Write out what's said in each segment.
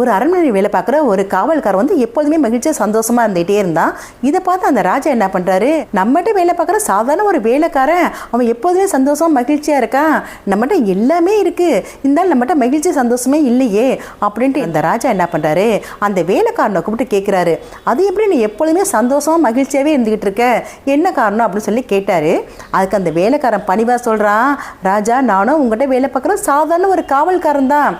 ஒரு அரண்மனை வேலை பார்க்குற ஒரு காவல்காரன் வந்து எப்போதுமே மகிழ்ச்சியாக சந்தோஷமாக இருந்துகிட்டே இருந்தான். இதை பார்த்து அந்த ராஜா என்ன பண்ணுறாரு நம்மகிட்ட வேலை பார்க்குற சாதாரண ஒரு வேலைக்காரன். அவன் எப்போதுமே சந்தோஷம் மகிழ்ச்சியாக இருக்கான். நம்மகிட்ட எல்லாமே இருக்குது இருந்தாலும் நம்மகிட்ட மகிழ்ச்சி சந்தோஷமே இல்லையே அப்படின்ட்டு அந்த ராஜா என்ன பண்ணுறாரு அந்த வேலைக்காரனை கூப்பிட்டு கேட்குறாரு அது எப்படி நீ எப்பொழுதுமே சந்தோஷமாக மகிழ்ச்சியாகவே இருந்துக்கிட்டு இருக்க? என்ன காரணம்? அப்படின்னு சொல்லி கேட்டார். அதுக்கு அந்த வேலைக்காரன் பணிவாக சொல்கிறான் ராஜா நானும் உங்கள்கிட்ட வேலை பார்க்குற சாதாரண ஒரு காவல்காரன் தான்.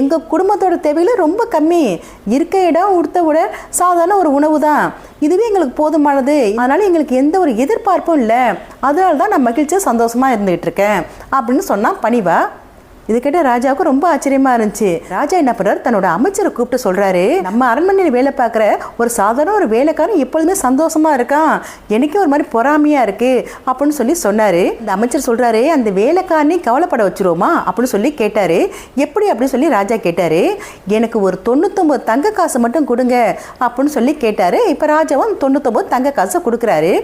எங்கள் குடும்பத்தோட தேவையில் ரொம்ப கம்மி. இருக்க இடம் உடுத்த விட சாதாரண ஒரு உணவு தான் இதுவே எங்களுக்கு போதுமானது. அதனால் எங்களுக்கு எந்த ஒரு எதிர்பார்ப்பும் இல்லை. அதனால தான் நான் மகிழ்ச்சியாக சந்தோஷமாக இருந்துகிட்டு இருக்கேன். அப்படின்னு சொன்னால் பணிவா? இது கேட்ட ராஜாவுக்கு ரொம்ப ஆச்சரியமா இருந்துச்சு. ராஜா என்ன பண்றாரு? தன்னோட அமைச்சரை கூப்பிட்டு சொல்றாரு நம்ம அரண்மனையில் வேலை பார்க்குற ஒரு சாதாரண ஒரு வேலைக்காரன் எப்பொழுதுமே சந்தோஷமா இருக்கான். எனக்கே ஒரு மாதிரி பொறாமையா இருக்கு அப்படின்னு சொல்லி சொன்னாரு. இந்த அமைச்சர் சொல்றாரு அந்த வேலைக்காரனை கவலைப்பட வச்சிருவோமா அப்படின்னு சொல்லி கேட்டாரு. எப்படி அப்படின்னு சொல்லி ராஜா கேட்டாரு எனக்கு ஒரு தொண்ணூத்தொம்பது தங்க காசு மட்டும் கொடுங்க அப்படின்னு சொல்லி கேட்டாரு. இப்போ ராஜாவும் தொண்ணூத்தொம்பது தங்க காசை கொடுக்குறாரு.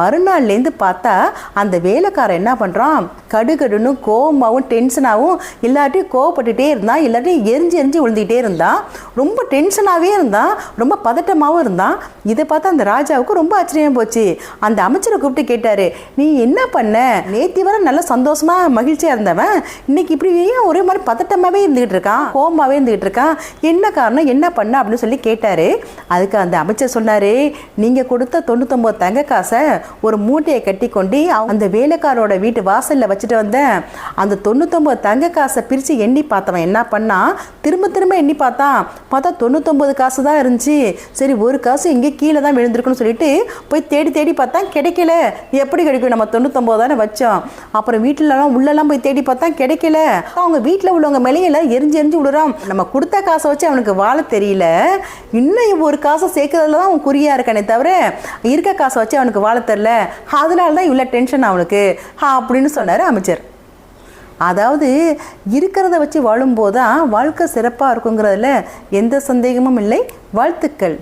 மறுநாள்லேருந்து பார்த்தா அந்த வேலைக்காரன் என்ன பண்ணுறான் கடுகடுன்னு கோபமாகவும் டென்ஷனாகவும் இல்லாட்டி கோவப்பட்டுகிட்டே இருந்தான் இல்லாட்டி எரிஞ்சு எரிஞ்சு விழுந்துக்கிட்டே இருந்தான். ரொம்ப டென்ஷனாகவே இருந்தான் ரொம்ப பதட்டமாகவும் இருந்தான். இதை பார்த்து அந்த ராஜாவுக்கு ரொம்ப ஆச்சரியம் போச்சு. அந்த அமைச்சரை கூப்பிட்டு கேட்டார் நீ என்ன பண்ண? நேத்தி வர நல்ல சந்தோஷமாக மகிழ்ச்சியாக இருந்தவன். இன்னைக்கு இப்படி ஏன் ஒரே மாதிரி பதட்டமாகவே இருந்துகிட்டு இருக்கான் கோபமாகவே இருந்துகிட்டு இருக்கான்? என்ன காரணம் என்ன பண்ண? அப்படின்னு சொல்லி கேட்டார். அதுக்கு அந்த அமைச்சர் சொன்னார் நீங்கள் கொடுத்த தொண்ணூத்தொம்பது தங்க காசை ஒரு மூட்டையை கட்டி கொண்டு அந்த வேலைக்காரோட வீட்டு வாசலில் வச்சு வச்சுட்டு வந்தேன் அந்த தொண்ணூத்தொம்பது தங்க காசை பிரித்து எண்ணி பார்த்தவன் என்ன பண்ணான் திரும்ப திரும்ப எண்ணி பார்த்தான் பார்த்தா தொண்ணூத்தொம்பது காசு தான் இருந்துச்சு. சரி ஒரு காசு எங்கே கீழே தான் விழுந்திருக்குன்னு சொல்லிட்டு போய் தேடி தேடி பார்த்தா கிடைக்கல. எப்படி கிடைக்கும்? நம்ம தொண்ணூத்தொம்பது தானே வச்சோம். அப்புறம் வீட்டிலலாம் உள்ளெல்லாம் போய் தேடி பார்த்தா கிடைக்கல. அவங்க வீட்டில் உள்ளவங்க மேலேயில எரிஞ்சு எரிஞ்சு விடுறான் நம்ம கொடுத்த காசை வச்சு அவனுக்கு வாழ தெரியல. இன்னும் ஒரு காசை சேர்க்கறதுல தான் அவன் குறியா இருக்கானே தவிர இருக்க காசை வச்சு அவனுக்கு வாழ தெரில அதனால தான் இவ்வளோ டென்ஷன் அவனுக்கு. அப்படின்னு சொன்னார். அமைச்சர் அதாவது இருக்கிறத வச்சு வாழும்போது தான் வாழ்க்கை சிறப்பாக இருக்குங்கிறதுல எந்த சந்தேகமும் இல்லை. வாழ்த்துக்கள்.